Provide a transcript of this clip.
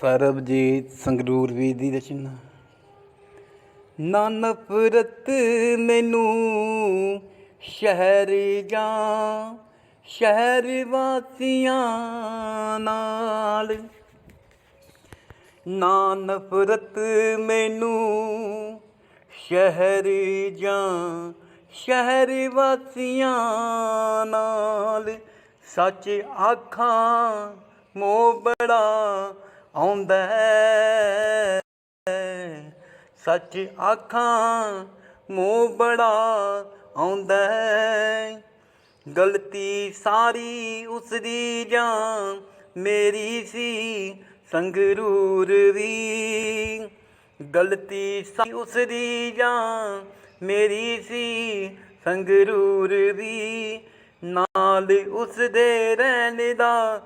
ਸਰਬਜੀਤ ਸੰਗਰੂਰ ਵੀ ਦੀ ਰਚਨਾ। ਨਾ ਨਫ਼ਰਤ ਮੈਨੂੰ ਸ਼ਹਿਰ ਜਾਂ ਸ਼ਹਿਰ ਵਾਸੀਆਂ ਨਾਲ। ਨਾ ਨਫ਼ਰਤ ਮੈਨੂੰ ਸ਼ਹਿਰ ਜਾਂ ਸ਼ਹਿਰ ਵਾਸੀਆਂ ਨਾਲ। ਸੱਚ ਆਖਾਂ, ਮੋਹ ਬੜਾ ਆਉਂਦਾ ਹੈ ਸੱਚ ਆਖਾਂ ਮੋਹ ਬੜਾ ਆਉਂਦਾ ਗਲਤੀ ਸਾਰੀ ਉਸ ਦੀ ਜਾਂ ਮੇਰੀ ਸੀ ਸੰਗਰੂਰ ਵੀ ਗਲਤੀ ਸਾਰੀ ਉਸ ਦੀ ਜਾਂ ਮੇਰੀ ਸੀ ਸੰਗਰੂਰ ਵੀ ਨਾਲ ਉਸ ਦੇ ਰਹਿਣ ਦਾ